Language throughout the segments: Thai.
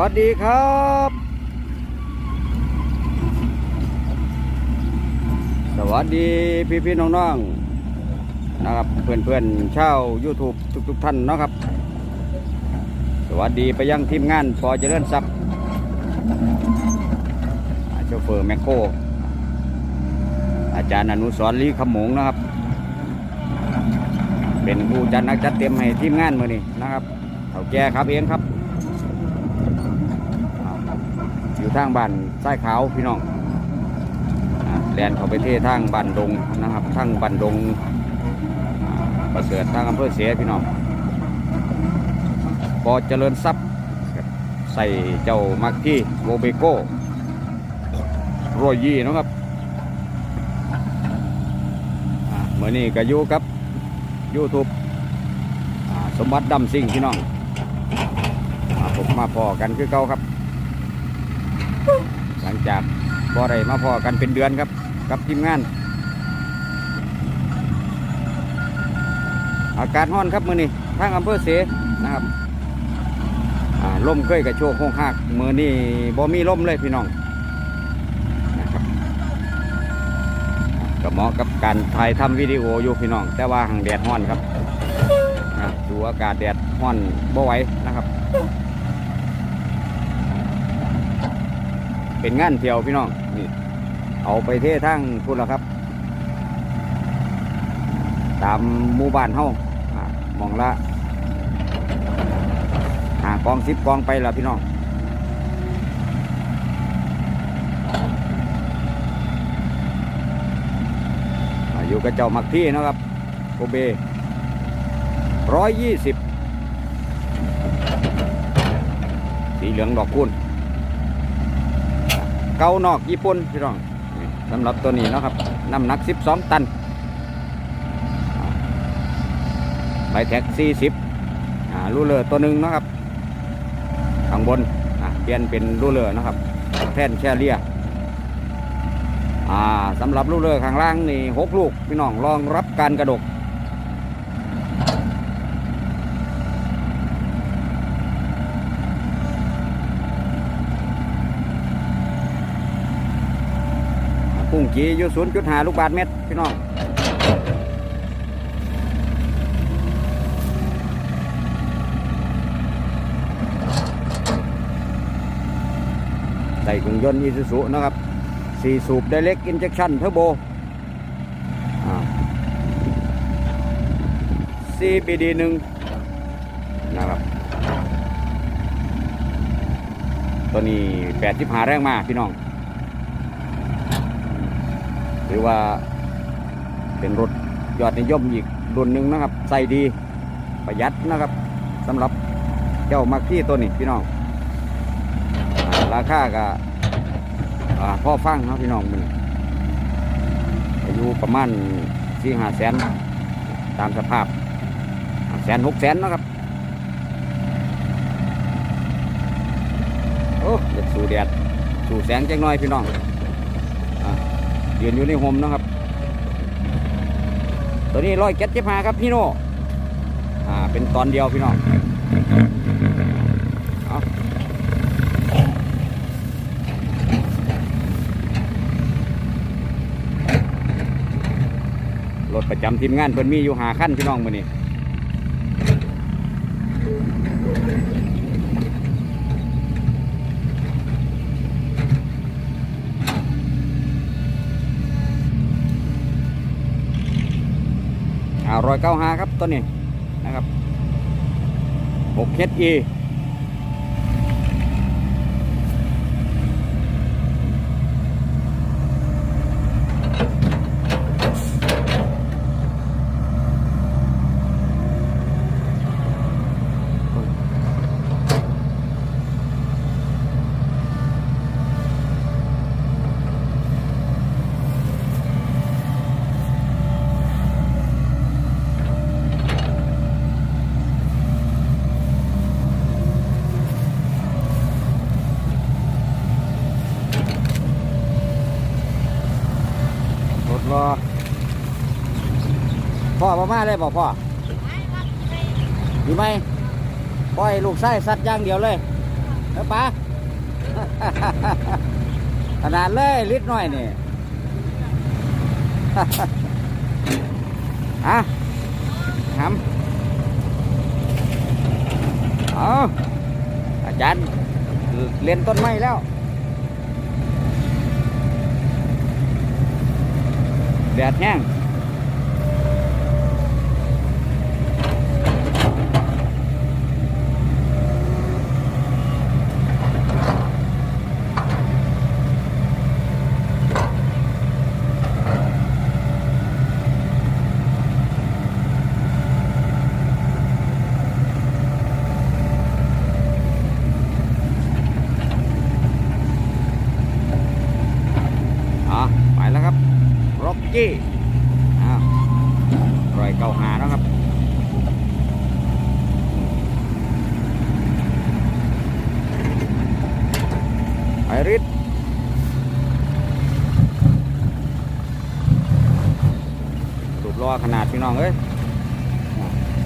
วัสดีครับ สวัสดีพี่พี่ๆน้องนะครับเพื่อนเพื่อนชาว YouTube ทุกๆท่านเนาะครับ สวัสดีไปยังทีมงานพอเจริญทรัพย์อ่าโชเฟอร์แมคโครอาจารย์อนุสรลีขมงนะครับ เป็นผู้จัดนักจัดเต็มให้ทีมงานมือนี้นะครับเขาแก่ครับเองครับ อยู่ ทางบ้านใต้ขาวพี่น้องแลนเข้าไปเททางบ้านดงนะครับทางบ้านดงประเสริฐทางอำเภอเสียพี่น้องพอเจริญทรัพย์ครับใส่เจ้ามักกี้โวเบโก้รอยยี่นะครับเมื่อนี้ก็อยู่กับยูทูบสมบัติดำซิ่งพี่น้องผมมาพอกันคือเก่าครับ จากบ่ได้มาพอกันเป็นเดือนครับ กับทีมงาน อากาศร้อนครับมือนี้ทางอำเภอเสนะครับอ่าลมเคยกระโชกโคงหักมือนี้บ่มีลมเลยพี่น้องนะครับก็เหมาะกับการถ่ายทำวิดีโออยู่พี่น้อง แต่ว่าหังแดดร้อนครับดูอากาศแดดร้อนบ่ไหวนะครับ เป็นงานเที่ยวพี่น้องนี่เอาไปเททั้งพุ่นละครับ ตามหมู่บ้านเฮาอ่ามองละหากองสิบกองไปละพี่น้องอ่าอยู่กับเจ้ามักที่นะครับโกเบร้อยยี่สิบสีเหลืองดอกคุณ เกานอกญี่ปุ่นพี่น้องสำหรับตัวนี้นะครับน้ำหนัก 12 ตันอ่าใบแท็ก 40ลูเลอร์ตัวหนึ่งนะครับข้างบนเปลี่ยนเป็นลูเลอร์นะครับแท่นแชเลียสำหรับลูเลอร์ข้างล่างนี่หกลูกพี่น้องรองรับการกระดก พุ่งจีอยู่ศูนย์จุดหาลูกบาทเมตรพี่น้องใส่เครื่องยนต์อีซูซุนะครับสี่สูบไดเล็กอินเจคชั่นเทอร์โบ CBD หนึ่งนะครับ ตัวนี้แปดสิบหาแรงมาพี่น้อง ถือว่าเป็นรถยอดนิยมอีกรุ่นหนึ่งนะครับ ใส่ดีประหยัดนะครับสำหรับเจ้ามักกี้ตัวนี้พี่น้องอราคาก็พ่อฟังนะพี่น้องมันอายุประมาณสี่ห้าแสนตามสภาพแสนหกแสนนะครับ โอ้อยากสู่แดดสู่แสงจังน้อยพี่น้อง ยืนอยู่ในโฮมนะครับ ตัวนี้ร้อยเก็ดเจ็บหาครับพี่โน่อ่าเป็นตอนเดียวพี่น้องเอรถประจำทีมงานเพิ่นมีอยู่หาขั้นพี่น้องมือนี้ รอยเก้าหาครับตัวนี้นะครับหกเฮดอีรถรอพ่อ มามาเลยบอกพ่อดีไหมปล่อยลูกไส้สัตว์อย่างเดียวเลยแล้วปลาขนาดเลยลิตรน้อยนี่ฮะทำเอาอาจารย์เรียนต้นไม้แล้วแดดแห้ง อะไปแล้วครับ ร็อ กี้อ้าวรอยเก่าหาแล้วครับไอริสรูปล้อขนาดพี่น้องเอ้ย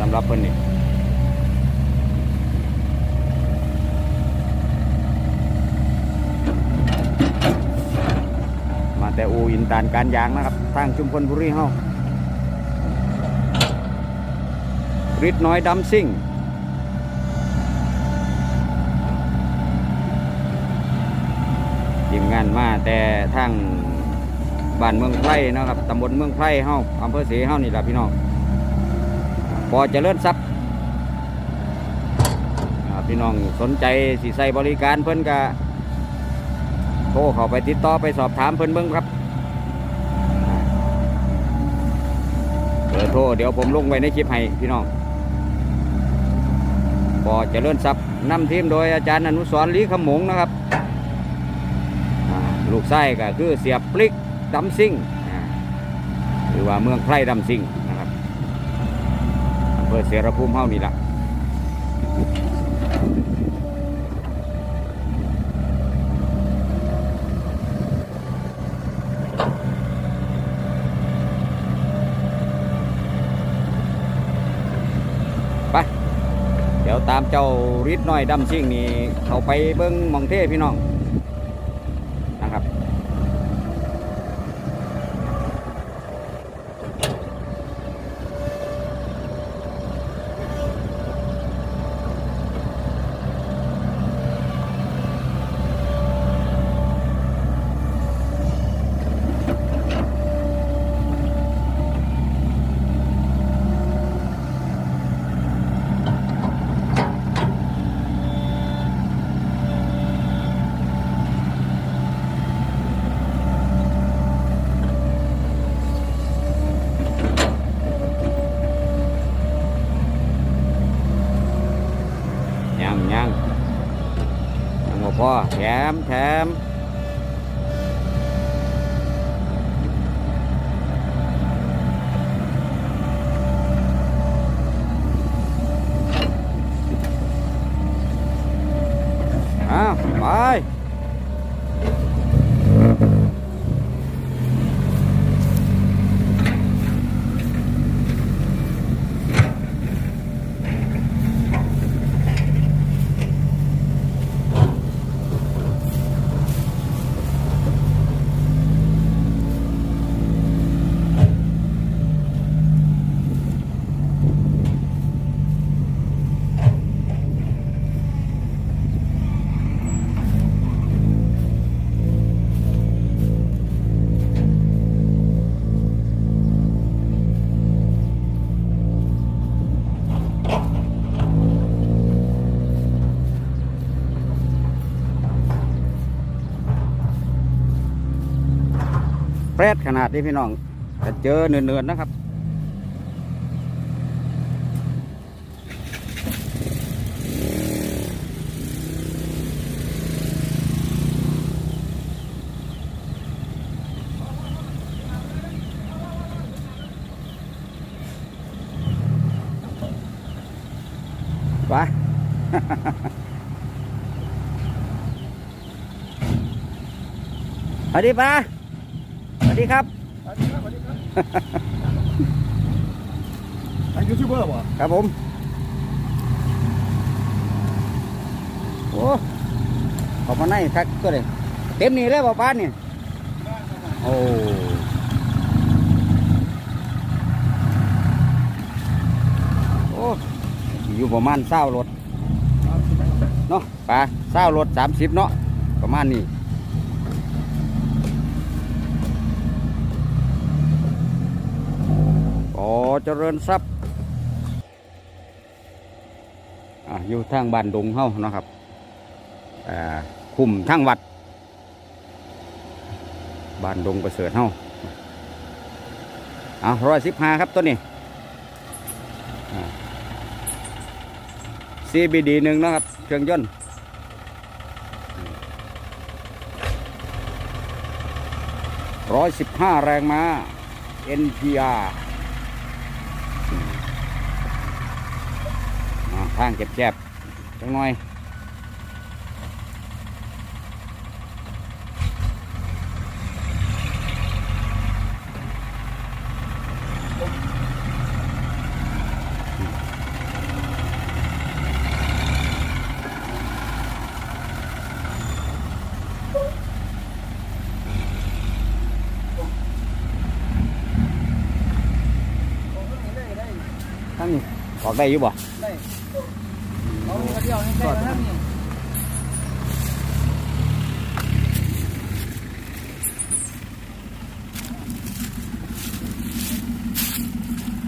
สำหรับเพิ่นนี่ แต่อูอินตานการยางนะครับ ทางชุมพลบุรีเฮาริดน้อยดำซิ่งทีมงานมาแต่ทางบ้านเมืองไพร่นะครับตำบลเมืองไพร่เฮาอำเภอเสเฮานี่แหละพี่น้องพอจริญทรัพย์อ่าพี่น้องสนใจสิใส่บริการเพิ่นกะ ทรเข้าไปติดต่อไปสอบถามเพิ่นเบิ่งครับเบอร์โทรเดี๋ยวผมลงไว้ในคลิปให้พี่น้องบอเจริญทรัพย์นำทีมโดยอาจารย์อนุสรลีขมงนะครับลูกไส้ก็คือเสียบปลิกดำซิ่งหรือว่าเมืองไพร่ดำซิ่งนะครับอำเภอเสรภูมิเฮานี่ละ เดี๋ยวตามเจ้าริดน้อยดำซิ่งนี่เขาไปเบิ้งมองเทพี่น้องนะครับ ยังยัง ยังบ่พ รดขนาดนี้พี่น้องแต่เจอเนือนๆนะครับไปสวัสดีป้า วัสดีครับสวัสดีครับสวัสดีครับอันยูทูบเบอร์ป่ะครับผมโอ้เขอมาในคักตัวเลยเต็มนี่เลยบ่ป้านนี่โอ้โอ้อยู่ประมาณเศร้ารถเนาะปลาเศร้ารถสามสิบเนาะประมาณนี้ อ๋อเจริญทรัพย์อยู่ทางบ้านดงเฮาเนาะครับคุมทางวัดบ้านดงประเสริฐเฮาเอาร้อยสิบห้าครับตัวนี้ CBD หนึ่งนะครับ เครื่องยนต์ร้อยสิบห้าแรงม้า NPR อ่า ทางเก็บแจบๆจังหน่อยทั้งนี้ออกได้อยู่บ่ได้ เอาเดียวนี่ได้แล้วนี่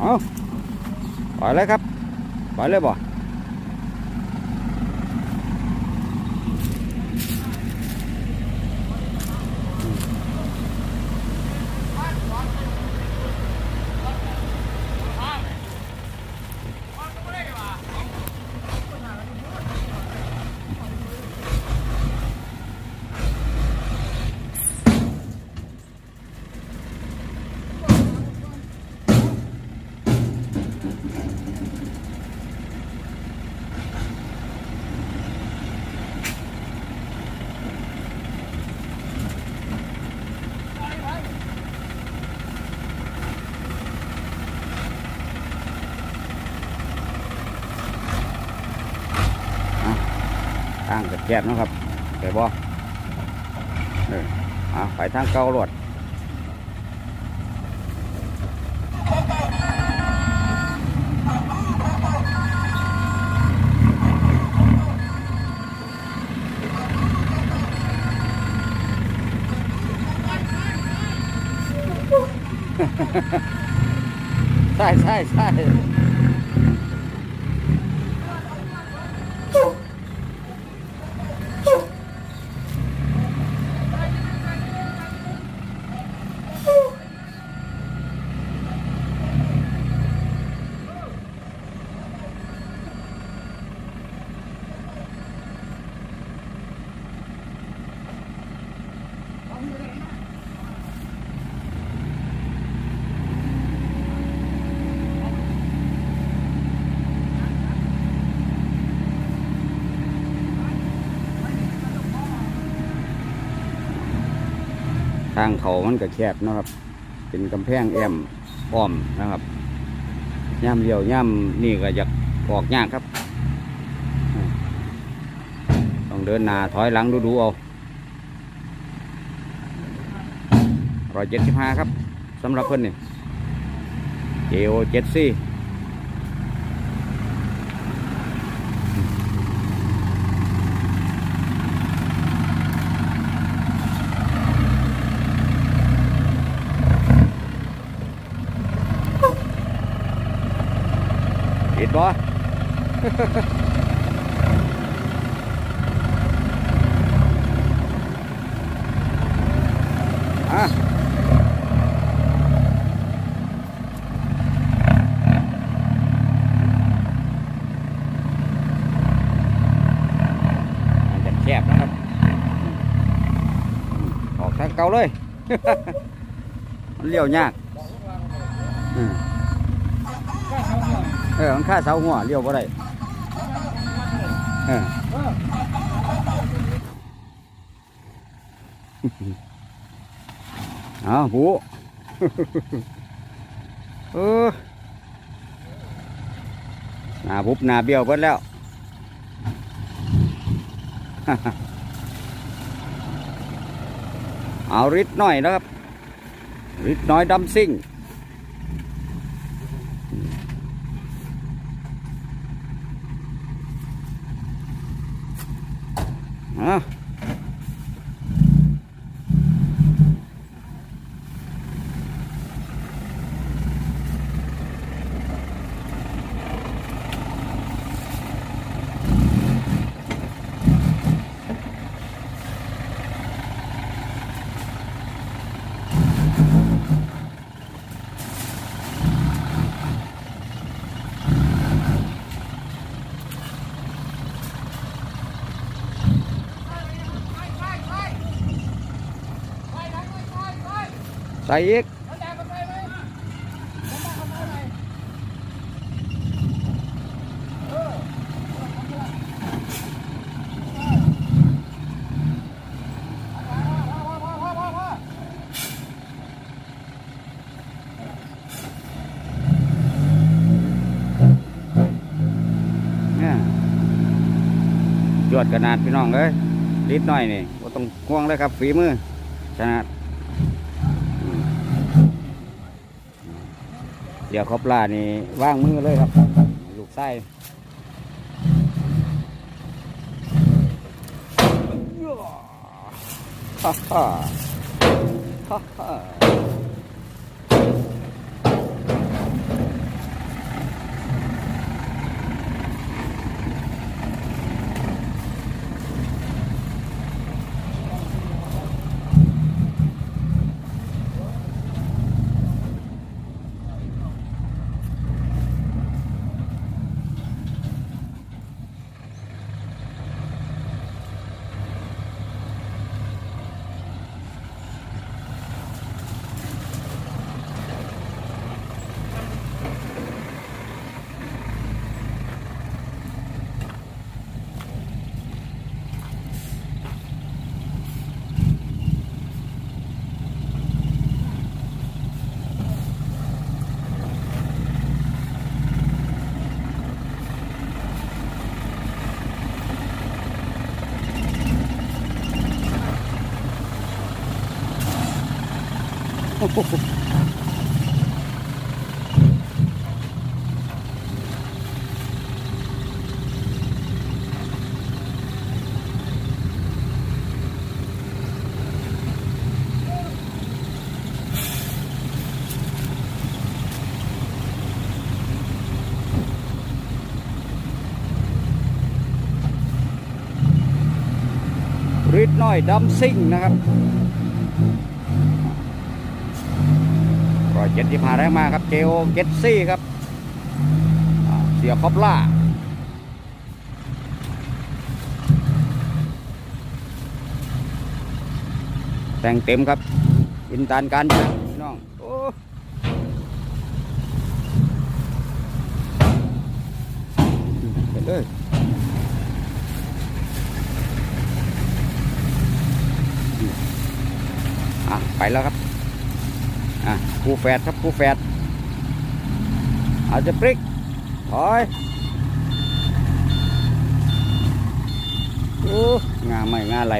เอาปเลยครับปล่อยเลยบ่ ทางแคบนะครับไปบ่เออเอาไปทางเก่ารถใช่ใช่ใช่ ทางเขามันก็แคบนะครับ เป็นกำแพงแอมอ้อมนะครับย่ำเลี้ยวย่ำนี่ก็อยากออกยากครับ ต้องเดินหน้าถอยหลังดูดูๆเอาร้อยเจ็ดสิบห้าครับสำหรับเพื่อนนี่เจโอเจ็ดซี่ เห็นบ่อะมันจะแคบนะครับอืมออกทางเก่าเลย มันเลี้ยวยากอืม เออมันค่าเสาหัวเลี้ยวบ่ได้เออเอาหูเออหนาบุบหนาเบี้ยวเบิดแล้วเอาริดหน่อยนะครับริดน้อยดำซิ่ง อ่ ใส่อีกเนี่ยอดขนาดพี่น้องเอ้ยริดหน่อยนี่ก็ต้องห่วงเลยครับฝีมือขนาด เดี๋ยวครบลานี่ว่างมือเลยครับ ลูกไส้ฮ่าฮ่าฮ่าฮ่า ริดน้อยดำซิ่งนะครับร้อยเจ็ดสิบห้าแรงมาครับเจโอเกตซี่ครับเสียคอบล่าแต่งเต็มครับอินตานการช่างพี่น้องโอ้เห็นเลยอะไปแล้วครับ อะคู่แฝดครับคู่แฝดอาจจะปริกถอยโอ้งาไม่งาไหล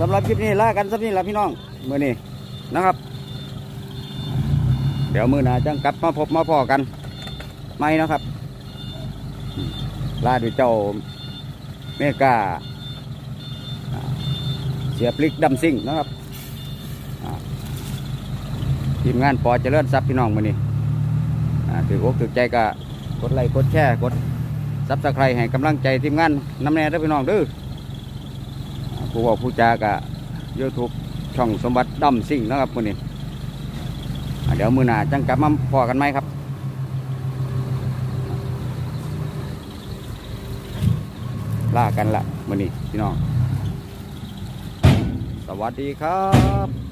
สำหรับคลิปนี้ลากันสักนี้ละพี่น้องมือนี้นะครับ เดี๋ยวมือหนาจังกลับมาพบมาพอกันไม่นะครับลาด้วยเจ้าเมกาเสียปลิกดำซิ่งนะครับทีมงานปอเจริญทรัพย์พี่น้องมือนี้อ่ถืออกถือใจก็กดไลค์กดแชร์กดซับสไครต์ให้กำลังใจทีมงานน้ำแน่ด้อพี่น้องด้อ ผู้ว่าผู้จากะยูทูบช่องสมบัติดำสิ่งนะครับคนนี้เดี๋ยวมือหนาจังกลับมาพอกันไหมครับล่ากันละมือนี้พี่น้อง สวัสดีครับ